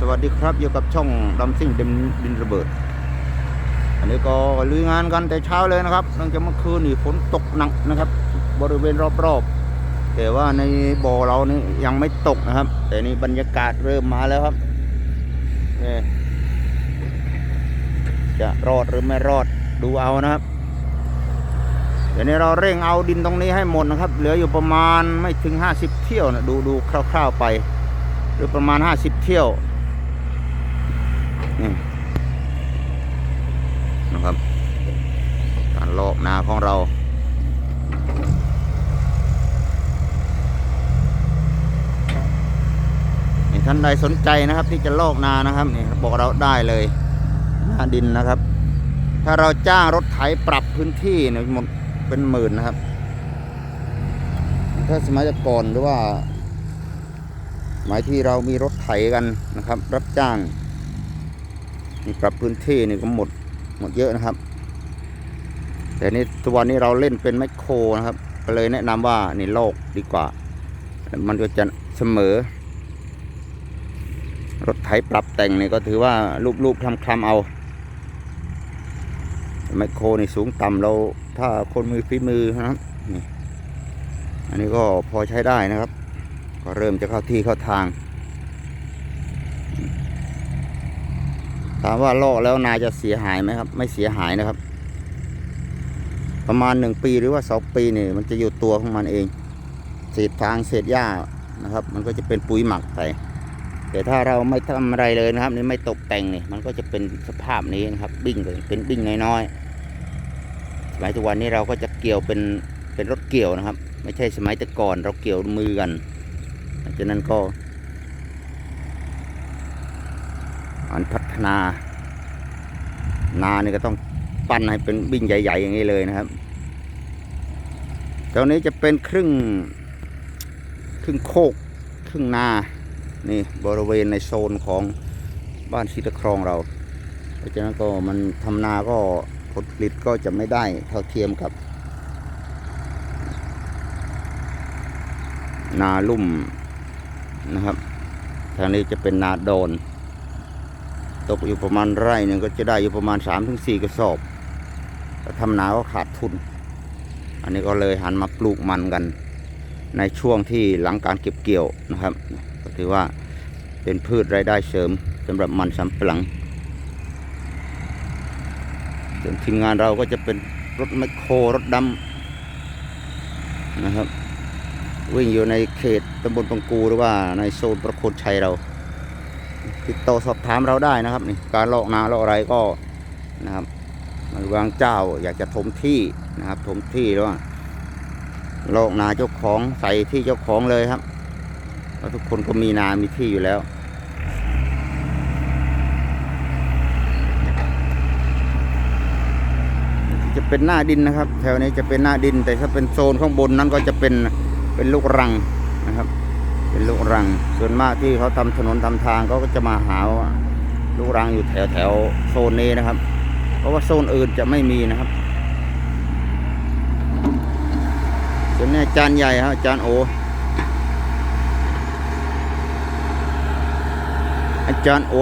สวัสดีครับอยู่กับช่องดำซิ่งดินดินระเบิด อันนี้ก็ลุยงานกันแต่เช้าเลยนะครับเนื่องจากเมื่อคืนนี่ฝนตกหนักนะครับ บริเวณรอบๆ แต่ว่าในบ่อเรานี่ยังไม่ตกนะครับ แต่นี่บรรยากาศเริ่มมาแล้วครับนี่จะรอดหรือไม่รอดดูเอานะครับเดี๋ยวนี้เราเร่งเอาดินตรงนี้ให้หมดนะครับ เหลืออยู่ประมาณไม่ถึง 50 เที่ยวนะดูดูคร่าว ๆไป หรือประมาณ 50 เที่ยว นี่นะครับ การลอกนาของเราท่านใดสนใจนะครับ ที่จะลอกนานะครับนี่บอกเราได้เลยหน้าดินนะครับ ถ้าเราจ้างรถไถปรับพื้นที่เนี่ยหมดเป็นหมื่นนะครับ ถ้าสมัยก่อนหรือว่า หมายที่เรามีรถไถกันนะครับ รับจ้าง นี่ปรับพื้นที่นี่ก็หมดหมดเยอะนะครับ แต่นี่ตัววันนี้เราเล่นเป็นแมคโครนะครับ ก็เลยแนะนำว่านี่โลกดีกว่า มันก็จะเสมอ รถไถปรับแต่งนี่ก็ถือว่ารูปๆคลำๆเอาแมคโครนี่สูงต่ำเราถ้าคนมือฝีมือนะครับนี่อันนี้ก็พอใช้ได้นะครับ ก็เริ่มจะเข้าที่เข้าทาง ถามว่าลอกแล้วนาจะเสียหายไหมครับ ไม่เสียหายนะครับ ประมาณหนึ่งปีหรือว่าสองปีนี่มันจะอยู่ตัวของมันเอง เศษฟางเศษหญ้านะครับ มันก็จะเป็นปุ๋ยหมักไปแต่ถ้าเราไม่ทำอะไรเลยนะครับ นี่ไม่ตกแต่งนี่มันก็จะเป็นสภาพนี้นะครับบิ้งเลยเป็นบิ้งน้อยๆสมัยทุกวันนี้เราก็จะเกี่ยวเป็นเป็นรถเกี่ยวนะครับ ไม่ใช่สมัยแต่ก่อนเราเกี่ยวมือกันฉะนั้นก็ อันพัฒนา นานี่ก็ต้องปั้นให้เป็นบิ้งใหญ่ ๆ อย่างนี้เลยนะครับตรงนี้จะเป็นครึ่งครึ่งโคกครึ่งนา นี่บริเวณในโซนของบ้านชีตะครองเรา เพราะฉะนั้นก็มันทำนาก็ผลผลิตก็จะไม่ได้เท่าเทียมกับ นาลุ่มนะครับทางนี้จะเป็นนาโดน ตกอยู่ประมาณไร่หนึ่งก็จะได้อยู่ประมาณ3-4ถึงกระสอบแต่ทำนาก็ขาดทุน อันนี้ก็เลยหันมาปลูกมันกัน ในช่วงที่หลังการเก็บเกี่ยวนะครับ ก็ถือว่าเป็นพืชรายได้เสริมสำหรับมันสำปะหลังส่วนทีมงานเราก็จะเป็นรถแมคโครรถดำนะครับ วิ่งอยู่ในเขตตำบลปังกูหรือว่าในโซนประโคนชัยเรา ติดต่อสอบถามเราได้นะครับนี่การลอกนาลอกอะไรก็นะครับมันวางเจ้าอยากจะถมที่นะครับถมที่แล้วลอกนาเจ้าของใส่ที่เจ้าของเลยครับเพราะทุกคนก็มีนามีที่อยู่แล้วจะเป็นหน้าดินนะครับ แถวนี้จะเป็นหน้าดิน แต่ถ้าเป็นโซนข้างบนนั้นก็จะเป็นเป็นลูกรังนะครับ เป็นลูกรัง ส่วนมากที่เขาทำถนนทำทางเขาก็จะมาหาลูกรังอยู่แถวแถวโซนนี้นะครับ เพราะว่าโซนอื่นจะไม่มีนะครับส่วนนี้จารย์ใหญ่ครับจารย์โออาจารย์โอ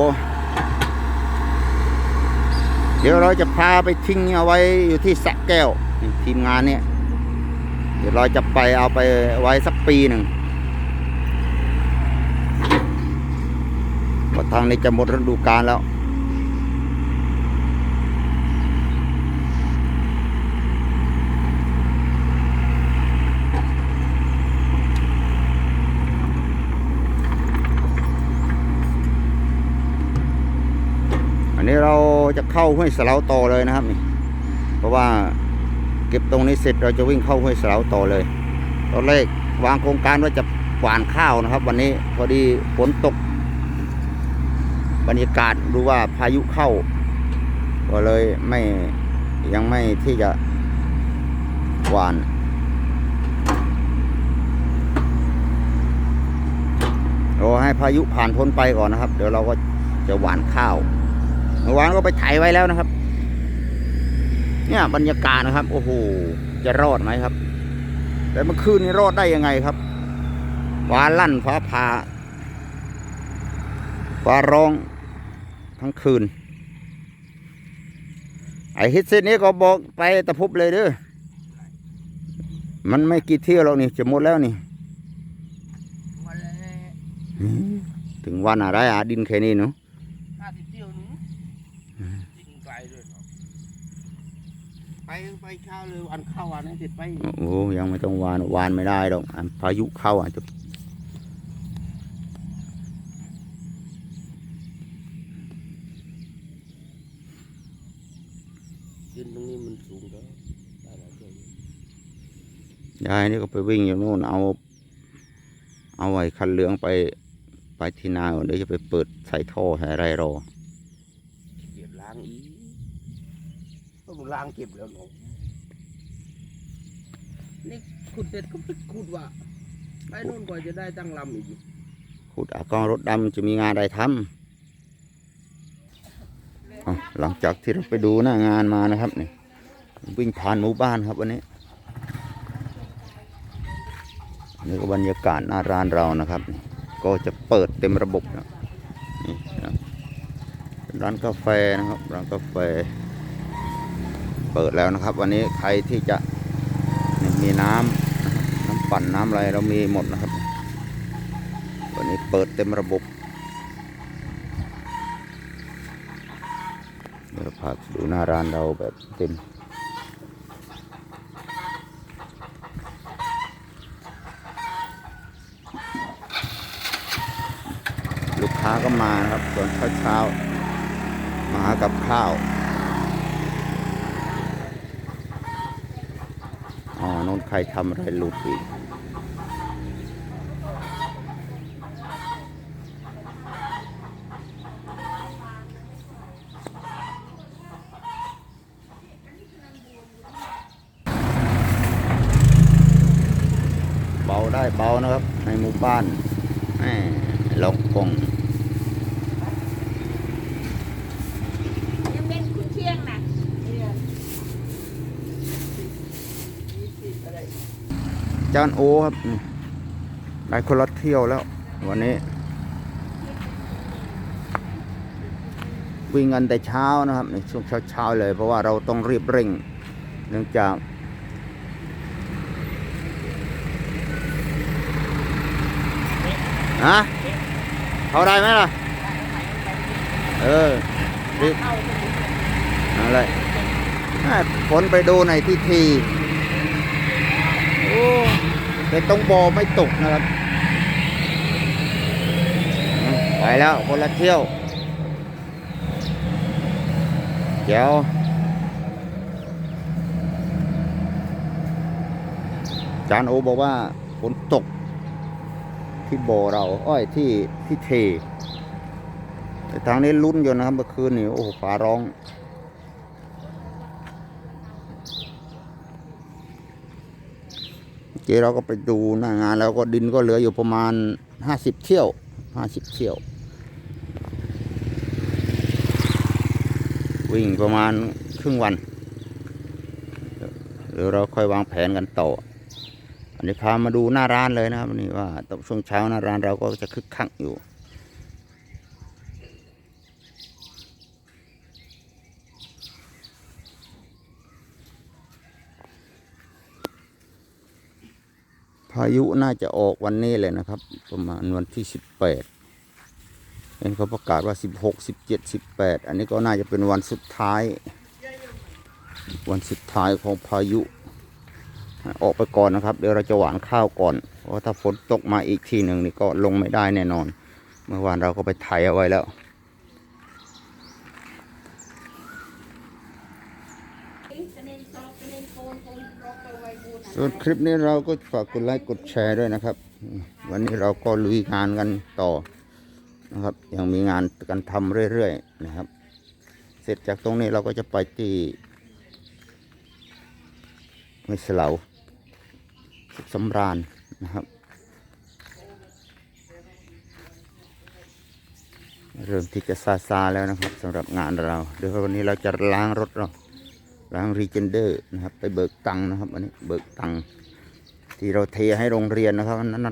เดี๋ยวเราจะพาไปทิ้งเอาไว้อยู่ที่สะแก้ว ทีมงานเนี่ย เดี๋ยวเราจะไปเอาไปไว้สักปีหนึ่ง เพราะทางนี้จะหมดฤดูกาลแล้ว อันนี้เราจะเข้าห้วยเสลาต่อเลยนะครับนี่ เพราะว่าเก็บตรงนี้เสร็จเราจะวิ่งเข้าห้วยเสลาต่อเลยตอนแรกวางโครงการว่าจะหวานข้าวนะครับ วันนี้พอดีฝนตก บรรยากาศดูว่าพายุเข้า ก็เลยไม่ยังไม่ที่จะหวานราให้พายุผ่านพ้นไปก่อนนะครับ เดี๋ยวเราก็จะหวานข้าวเมื่อวานก็ไปไถไว้แล้วนะครับ เนี่ยบรรยากาศนะครับ โอ้โหจะรอดไหมครับ แต่เมื่อคืนนี้รอดได้ยังไงครับฟ้าลั่นฟ้าผ่าฟ้าร้อง ทั้งคืน ไอฮิตเส้นนี้ก็บอกไปตะพุบเลยเด้อมันไม่กี่เที่ยวแล้วนี่จะหมดแล้วนี่วันละถึงวันอะไรอะดินแค่นี้เนาะห้าสิบเที่ยวหนึงจริงไกลด้วยเนาะไปไปเช้าเลยวันเข้าวันนี้ติดไป โอ้ยังไม่ต้องวานวานไม่ได้หรอกอะพายุเข้าอะจะ ยืนตรงนี้มันสูงแล้วได้หลายเที่ยวอยู่ ยายนี่ก็ไปวิ่งอยู่โน่นเอาเอาไอ้คันเหลืองไปไปที่นาก่อนเดี๋ยวจะไปเปิดใส่ท่อใส่อะไรรอเก็บล้างอีกต้องล้างเก็บแล้วเนาะนี่ขุดเสร็จก็ไปขุดว่ะไปโน่นกว่าจะได้ตั้งลำอีกขุดอากองรถดำจะมีงานอะไรทำอะหลังจากที่เราไปดูหน้างานมานะครับนี่วิ่งผ่านหมู่บ้านครับวันนี้อั นี่ก็บรรยากาศหน้าร้านเรานะครับ ก็จะเปิดเต็มระบบนะนี่นะร้านกาแฟนะครับ ร้านกาแฟ เปิดแล้วนะครับ วันนี้ใครที่จะมีน้ำน้ำปั่นน้ำอะไรเรามีหมดนะครับ วันนี้เปิดเต็มระบบเดี๋ยวเราพาไปดูหน้าร้านเราแบบเต็ม ลูกค้าก็มานะครับตอนเช้าๆมาหากับข้าวอ๋อน้นใครทำอะไรหลุดอีกเบาได้เบานะครับในหมู่บ้านแหม่ลองกงเป็นคุณเชียงนะ จานโอครับได้คนละเที่ยวแล้ว วันนี้ วิ่งกันแต่เช้านะครับ ในช่วงเช้าๆเลย เพราะว่าเราต้องรีบเร่ง เนื่องจากฮะเขาได้ไหมล่ะ เออรีบอะไรฝนไปดูในที่ที แต่ตรงบอไม่ตกนะครับไปแล้วคนละเที่ยว เดี๋ยวจานโอบอกว่าฝนตก ที่บ่อเรา อ้อยที่ที่เท แต่ทางนี้ลุ้นอยู่นะครับเมื่อคืนนี่โอ้โหฟ้าร้อง เจเราก็ไปดูหน้างาน แล้วก็ดินก็เหลืออยู่ประมาณห้าสิบเที่ยวห้าสิบเที่ยว วิ่งประมาณครึ่งวันเดี๋ยวเราค่อยวางแผนกันต่อ อันนี้พามาดูหน้าร้านเลยนะครับนี่ว่าตอนช่วงเช้าหน้าร้านเราก็จะคึกคักอยู่ายุน่าจะออกวันนี้เลยนะครับ ประมาณวันที่สิบแปดเห็นเขาประกาศว่าสิบหกสิบเจ็ดสิบแปดอันนี้ก็น่าจะเป็นวันสุดท้าย วันสุดท้ายของพายุ ออกไปก่อนนะครับ เดี๋ยวเราจะหวานข้าวก่อน เพราะถ้าฝนตกมาอีกทีหนึ่งนี่ก็ลงไม่ได้แน่นอน เมื่อวานเราก็ไปไถเอาไว้แล้ว ส่วนคลิปนี้เราก็ฝากกดไลค์กดแชร์ด้วยนะครับ วันนี้เราก็ลุยงานกันต่อนะครับ ยังมีงานกันทำเรื่อยๆนะครับ เสร็จจากตรงนี้เราก็จะไปที่ไม่สลาสุขสำราญนะครับ เริ่มที่จะซาซาแล้วนะครับสำหรับงานเราเดี๋ยววันนี้เราจะล้างรถเรา ล้างรีเจนเดอร์นะครับ ไปเบิกตังค์นะครับอันนี้เบิกตังค์ที่เราเทให้โรงเรียนนะครับวันนั้น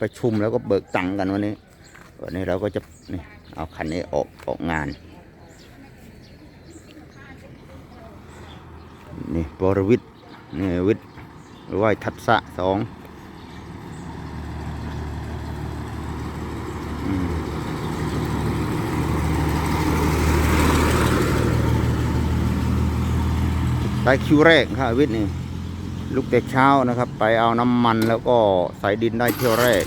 ประชุมแล้วก็เบิกตังค์กันวันนี้ วันนี้เราก็จะนี่เอาคันนี้ออกออกงานนี่บรวิทย์นี่วิทย์หรือว่าทัศะสอง ได้คิวแรกครับวิทย์นี่ลุกแต่เช้านะครับ ไปเอาน้ำมันแล้วก็ใส่ดินได้เที่ยวแรก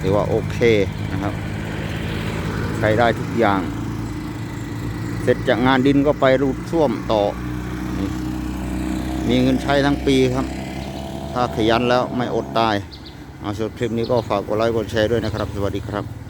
ถือว่าโอเคนะครับใช้ได้ทุกอย่าง เสร็จจากงานดินก็ไปรูดซ่วมต่อ มีเงินใช้ทั้งปีครับ ถ้าขยันแล้วไม่อดตาย เอาส่วนคลิปนี้ก็ฝากกดไลค์กดแชร์ด้วยนะครับ สวัสดีครับ